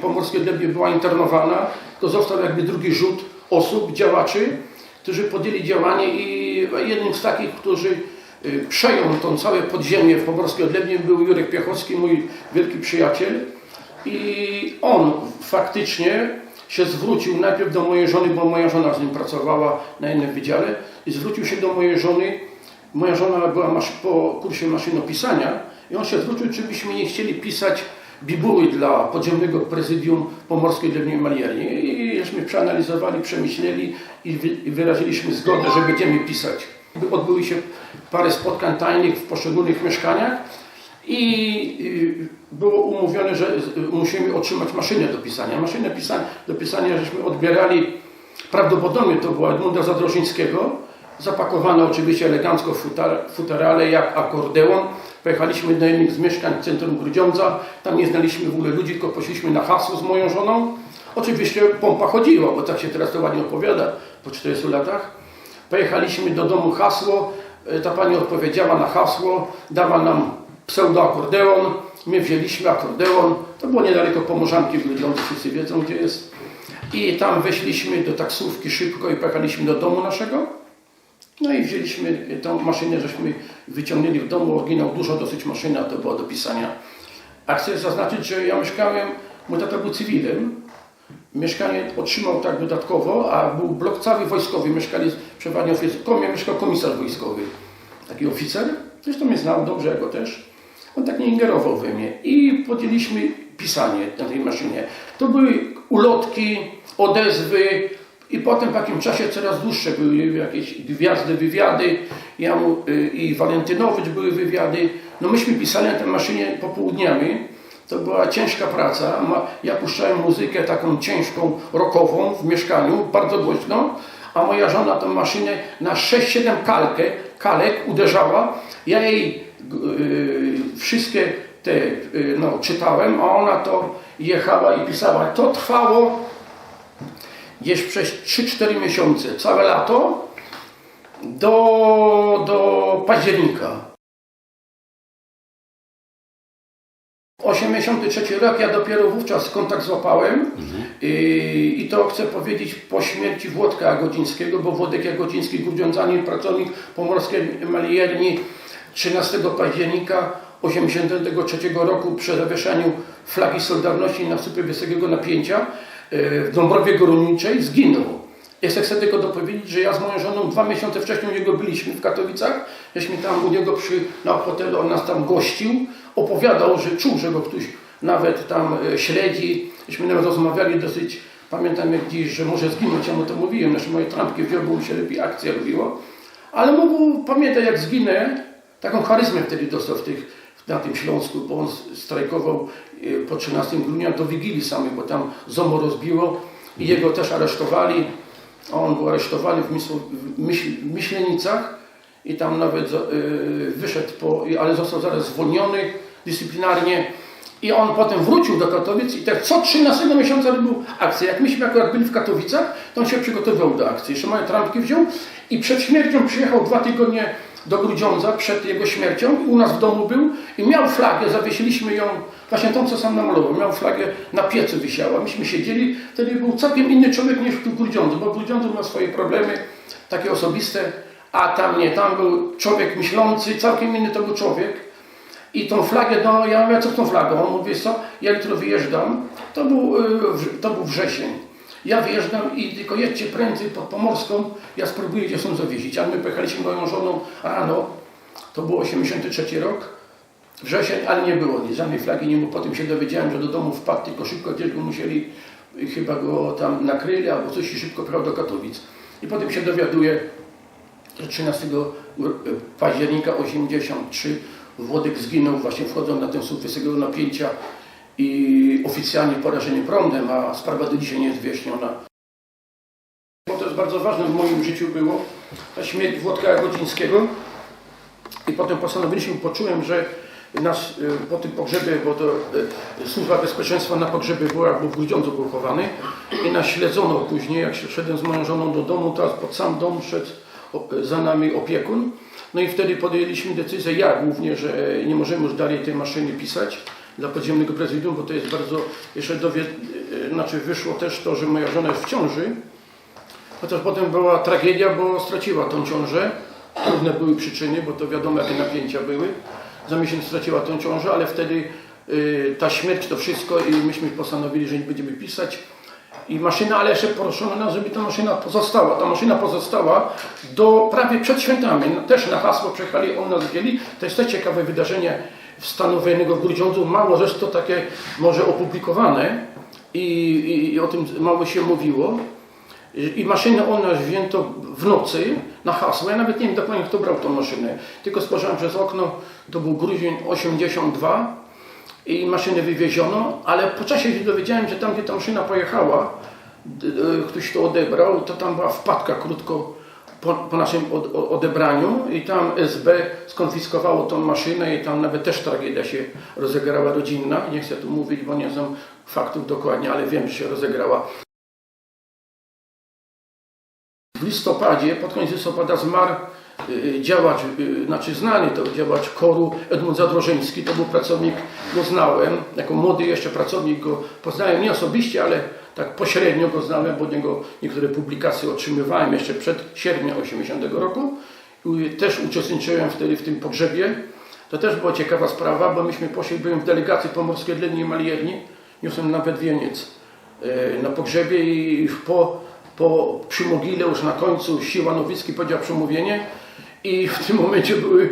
Pomorskie Dębie była internowana, to został jakby drugi rzut osób, działaczy, którzy podjęli działanie i jednym z takich, którzy y, przejął to całe podziemie w Pomorskie Odlewnie był Jurek Piechowski, mój wielki przyjaciel. I on faktycznie się zwrócił najpierw do mojej żony, bo moja żona z nim pracowała na innym wydziale i zwrócił się do mojej żony. Moja żona była po kursie maszynopisania i on się zwrócił, czy byśmy nie chcieli pisać bibuły dla podziemnego prezydium Pomorskiej Drewnej Malierni. I żeśmy przeanalizowali, przemyśleli i i wyraziliśmy zgodę, że będziemy pisać. Odbyły się parę spotkań tajnych w poszczególnych mieszkaniach i było umówione, że musimy otrzymać maszynę do pisania. Maszynę do pisania żeśmy odbierali, prawdopodobnie to była Edmunda Zadrożyńskiego, zapakowana oczywiście elegancko w futerale jak akordeon. Pojechaliśmy do jednych z mieszkań w centrum Grudziądza, tam nie znaliśmy w ogóle ludzi, tylko poszliśmy na hasło z moją żoną. Oczywiście pompa chodziła, bo tak się teraz to ładnie opowiada po 40 latach. Pojechaliśmy do domu hasło, e, ta pani odpowiedziała na hasło, dała nam pseudoakordeon, my wzięliśmy akordeon, to było niedaleko Pomorzanki w Grudziądzu, wszyscy wiedzą gdzie jest. I tam weszliśmy do taksówki szybko i pojechaliśmy do domu naszego. No i wzięliśmy tą maszynę, żeśmy wyciągnęli w domu, oryginał, dużo dosyć maszyna to była do pisania. A chcę zaznaczyć, że ja mieszkałem, mój tata był cywilem, mieszkanie otrzymał tak dodatkowo, a był blok cały wojskowy, mieszkali przeważnie oficer, komie mieszkał komisarz wojskowy, taki oficer, zresztą mnie znał dobrze, jako też. On tak nie ingerował we mnie i podjęliśmy pisanie na tej maszynie. To były ulotki, odezwy i potem w takim czasie coraz dłuższe były jakieś gwiazdy, wywiady. Ja mu, y, i Walentynowicz były wywiady. No myśmy pisali na tej maszynie popołudniami. To była ciężka praca. Ja puszczałem muzykę taką ciężką, rockową w mieszkaniu, bardzo głośno, a moja żona tą maszynę na 6-7 kalkę, kalek uderzała. Ja jej yy, wszystkie te yy, no, czytałem, a ona to jechała i pisała. To trwało gdzieś przez 3-4 miesiące, całe lato do, do października. 83 rok, ja dopiero wówczas kontakt złapałem I, i to chcę powiedzieć po śmierci Włodka Jagodzińskiego, bo Włodek Jagodziński, grudziądzanin, pracownik Pomorskiej Malierni 13 października 83 roku przy zawieszaniu flagi Solidarności na Słupie Wysokiego Napięcia w Dąbrowie Górniczej zginął. Ja chcę tylko dopowiedzieć, że ja z moją żoną dwa miesiące wcześniej u niego byliśmy w Katowicach. Żeśmy tam u niego przy, na hotelu, on nas tam gościł. Opowiadał, że czuł, że go ktoś nawet tam e, śledzi. Żeśmy nawet rozmawiali dosyć, pamiętam jak dziś, że może zginąć, ja mu to mówiłem, znaczy moje trampki mu się lepiej akcja robiło. Ale mógł pamiętać jak zginę, taką charyzmę wtedy dostał w tych, na tym Śląsku, bo on strajkował e, po 13 grudnia do Wigilii samej, bo tam ZOMO rozbiło i jego też aresztowali. On był aresztowany w, w myśl, Myślenicach i tam nawet y, wyszedł, po, ale został zaraz zwolniony dyscyplinarnie. I on potem wrócił do Katowic i tak co 13 miesiąca robił akcję. Jak myśmy akurat byli w Katowicach, to on się przygotowywał do akcji. Jeszcze moje trampki wziął i przed śmiercią przyjechał dwa tygodnie do Grudziądza, przed jego śmiercią i u nas w domu był i miał flagę, zawiesiliśmy ją, właśnie tą, co sam namalował, miał flagę na piecu wisiała. Myśmy siedzieli, wtedy był całkiem inny człowiek niż tu Grudziądzu, bo Grudziądzu miał swoje problemy, takie osobiste, a tam nie, tam był człowiek myślący, całkiem inny to był człowiek. I tą flagę, no ja mówię, co z tą flagą? On mówi, co, ja jutro wyjeżdżam, to był, y, to był wrzesień. Ja wyjeżdżam i tylko jedźcie prędzej pod Pomorską, ja spróbuję gdzie są zawieźć. A my pojechaliśmy moją żoną rano, to był 83 rok, wrzesień, ale nie było nic, żadnej flagi nie było. Potem się dowiedziałem, że do domu wpadł, tylko szybko gdzieś go musieli, chyba go tam nakryli albo coś i szybko pojechał do Katowic. I potem się dowiaduję, że 13 października 83 Włodek zginął właśnie wchodząc na ten słup wysokiego napięcia i oficjalnie porażenie prądem, a sprawa do dzisiaj nie jest wyjaśniona. Bo to jest bardzo ważne w moim życiu było, ta śmierć Włodka Jagodzińskiego i potem postanowiliśmy, poczułem, że nas y, po tym pogrzebie, bo to y, służba bezpieczeństwa na pogrzebie była, był w Grudziądzu był i nas śledzono później, jak się szedłem z moją żoną do domu, teraz pod sam dom szedł za nami opiekun. No i wtedy podjęliśmy decyzję, ja głównie, że nie możemy już dalej tej maszyny pisać dla podziemnego prezydium, bo to jest bardzo jeszcze dowie, no, znaczy wyszło też to, że moja żona jest w ciąży. Chociaż potem była tragedia, bo straciła tą ciążę. Różne były przyczyny, bo to wiadomo jakie napięcia były. Za miesiąc straciła tą ciążę, ale wtedy y, ta śmierć to wszystko i myśmy postanowili, że nie będziemy pisać. I maszyna, ale jeszcze proszono żeby ta maszyna pozostała. Ta maszyna pozostała do prawie przed świętami. No, też na hasło przejechali, on nas wzięli. To jest też ciekawe wydarzenie w stanu wojennego w Grudziądzu. Mało to takie może opublikowane i, i, i o tym mało się mówiło. I maszynę od nas wzięto w nocy na hasło. Ja nawet nie wiem dokładnie kto brał tą maszynę. Tylko spojrzałem przez okno, to był grudzień 82 i maszynę wywieziono, ale po czasie się dowiedziałem, że tam gdzie ta maszyna pojechała, ktoś to odebrał, to tam była wpadka krótko po, po naszym odebraniu i tam SB skonfiskowało tą maszynę i tam nawet też tragedia się rozegrała rodzinna. Nie chcę tu mówić, bo nie znam faktów dokładnie, ale wiem, że się rozegrała. W listopadzie, pod koniec listopada zmarł działacz, y, znaczy znany to działacz koru Edmund Zadrożeński, to był pracownik, go znałem, jako młody jeszcze pracownik go poznałem, nie osobiście, ale tak pośrednio go znałem, bo od niego niektóre publikacje otrzymywałem jeszcze przed sierpniem 80 roku. I Też uczestniczyłem wtedy w tym pogrzebie. To też była ciekawa sprawa, bo myśmy poszli, byłem w delegacji pomorskiej Lenii Malierni, niosłem nawet wieniec na pogrzebie i po, po przy mogile już na końcu Siła Nowicki powiedział przemówienie i w tym momencie były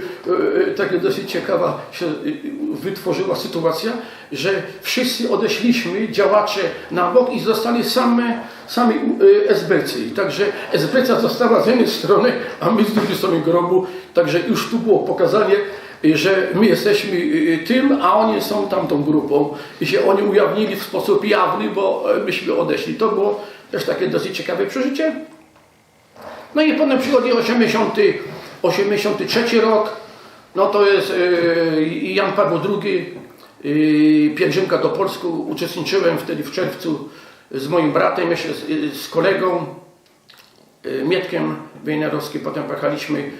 e, takie dosyć ciekawa się e, wytworzyła sytuacja, że wszyscy odeszliśmy, działacze na bok i zostali same, sami e, SBC. Także SBC została z jednej strony, a my z drugiej strony grobu. Także już tu było pokazanie, że my jesteśmy tym, a oni są tamtą grupą i się oni ujawnili w sposób jawny, bo e, myśmy odeszli. To było też takie dosyć ciekawe przeżycie. No i potem przychodzi 80, 83 rok, no to jest y, Jan Paweł II, y, pielgrzymka do Polski. Uczestniczyłem wtedy w czerwcu z moim bratem, jeszcze z, z kolegą Mietkiem Wejnerowskim. Potem pojechaliśmy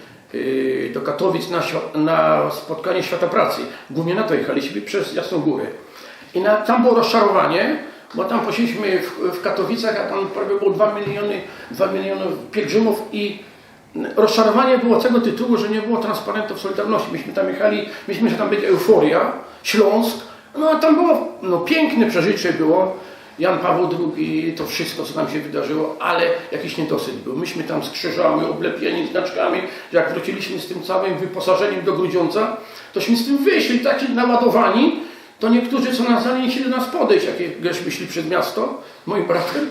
do Katowic na, na spotkanie Świata Pracy. Głównie na to jechaliśmy przez Jasną Górę. I na, tam było rozczarowanie, bo tam poszliśmy w, w Katowicach, a tam prawie było 2 miliony, 2 miliony pielgrzymów i rozczarowanie było tego tytułu, że nie było transparentów Solidarności. Myśmy tam jechali, myśleliśmy, że tam będzie euforia, Śląsk, no a tam było no, piękne przeżycie było. Jan Paweł II, to wszystko, co tam się wydarzyło, ale jakiś niedosyt był. Myśmy tam z krzyżami, oblepieni znaczkami, jak wróciliśmy z tym całym wyposażeniem do Grudziądza, tośmy z tym wyszli taki naładowani, to niektórzy, co nas nie chcieli nas podejść, jak żeśmy szli przez miasto, moim bratem,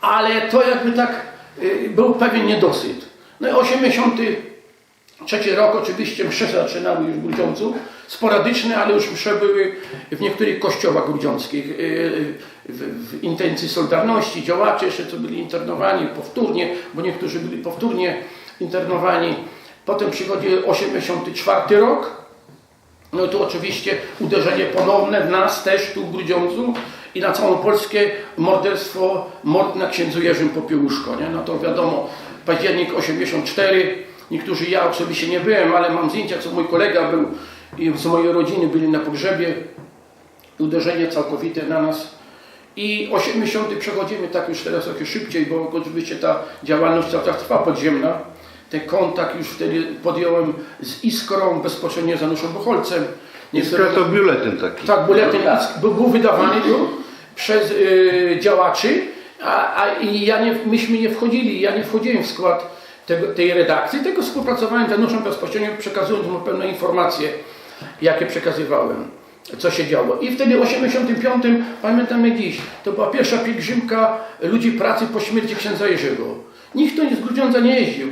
ale to jakby tak y, był pewien niedosyt. No i 83 rok oczywiście msze zaczynały już w Grudziądzu, sporadyczne, ale już msze były w niektórych kościołach grudziąckich y, w, w intencji Solidarności, działacze jeszcze co byli internowani powtórnie, bo niektórzy byli powtórnie internowani. Potem przychodzi 84 rok, no to oczywiście uderzenie ponowne w nas też tu w Grudziądzu i na całą Polskę morderstwo, mord na księdzu Jerzym Popiełuszko, nie? No to wiadomo, październik 84, niektórzy, ja osobiście nie byłem, ale mam zdjęcia, co mój kolega był i z mojej rodziny byli na pogrzebie, uderzenie całkowite na nas. I 80 przechodzimy tak już teraz trochę szybciej, bo oczywiście ta działalność cały trwa podziemna. Ten kontakt już wtedy podjąłem z Iskrą, bezpośrednio z Januszem Bucholcem. Iskra to biuletyn taki. Tak, buletin był, był wydawany był przez y, działaczy, a, a i ja nie, myśmy nie wchodzili, ja nie wchodziłem w skład tego, tej redakcji, tylko współpracowałem z Januszem bezpośrednio, przekazując mu pewne informacje, jakie przekazywałem, co się działo. I wtedy w 85, pamiętam jak dziś, to była pierwsza pielgrzymka ludzi pracy po śmierci księdza Jerzego. Nikt tu z Grudziądza nie jeździł.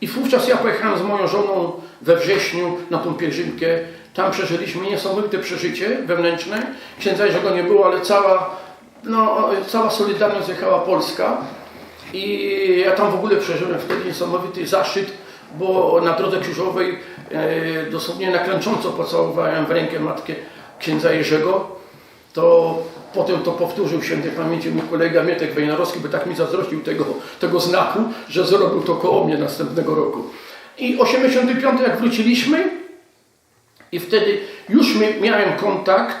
I wówczas ja pojechałem z moją żoną we wrześniu na tą pielgrzymkę. Tam przeżyliśmy niesamowite przeżycie wewnętrzne. Księdza Jerzego nie było, ale cała, no, cała Solidarność zjechała Polska. I ja tam w ogóle przeżyłem wtedy niesamowity zaszczyt, bo na drodze krzyżowej e, dosłownie naklęcząco pocałowałem w rękę matkę księdza Jerzego. To potem to powtórzył świętej pamięci mój kolega Mietek Wejnarowski, bo tak mi zazdrościł tego, tego znaku, że zrobił to koło mnie następnego roku. I 85 jak wróciliśmy i wtedy już mi- miałem kontakt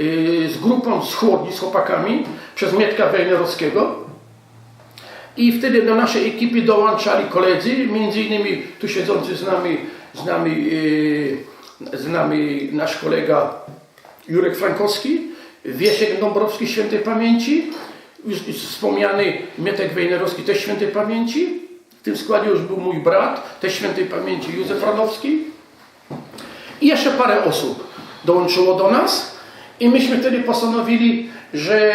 y, z grupą z chłodni, z chłopakami, przez Mietka Wejnerowskiego. I wtedy do naszej ekipy dołączali koledzy, między innymi tu siedzący z nami, z nami, yy, z nami nasz kolega Jurek Frankowski, Wiesiek Dąbrowski świętej pamięci, już wspomniany Mietek Wejnerowski też świętej pamięci. W tym składzie już był mój brat, też świętej pamięci Józef Radowski. I jeszcze parę osób dołączyło do nas i myśmy wtedy postanowili, że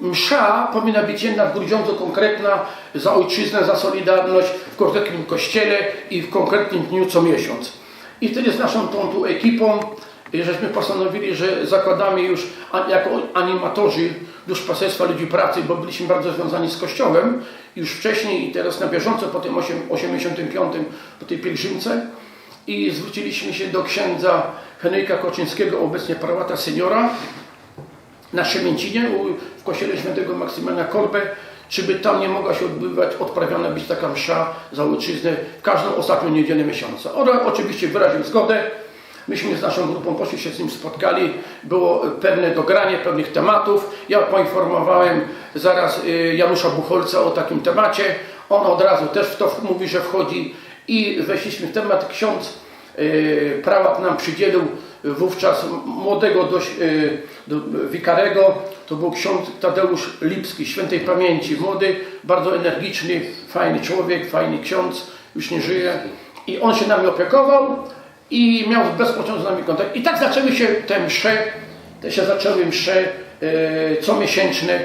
msza powinna być jednak w Grudziądzu konkretna za ojczyznę, za solidarność w konkretnym kościele i w konkretnym dniu co miesiąc. I wtedy z naszą tą tu ekipą y, żeśmy postanowili, że zakładamy już jako animatorzy duszpasterstwa ludzi pracy, bo byliśmy bardzo związani z Kościołem już wcześniej i teraz na bieżąco po tym 8 85, po tej pielgrzymce i zwróciliśmy się do księdza Henryka Koczyńskiego, obecnie prałata seniora na Szemęcinie u- w kościele świętego Maksymiliana Kolbe, czy by tam nie mogła się odbywać, odprawiana być taka msza za ojczyznę w każdą ostatnią niedzielę miesiąca. On oczywiście wyraził zgodę. Myśmy z naszą grupą poszli się z nim spotkali. Było pewne dogranie pewnych tematów. Ja poinformowałem zaraz y, Janusza Buchholca o takim temacie. On od razu też w to mówi, że wchodzi i weszliśmy w temat. Ksiądz y, prałat nam przydzielił wówczas młodego dość y, wikarego, to był ksiądz Tadeusz Lipski, świętej pamięci, młody, bardzo energiczny, fajny człowiek, fajny ksiądz, już nie żyje i on się nami opiekował i miał bezpośrednio z nami kontakt. I tak zaczęły się te msze, te się zaczęły msze e, comiesięczne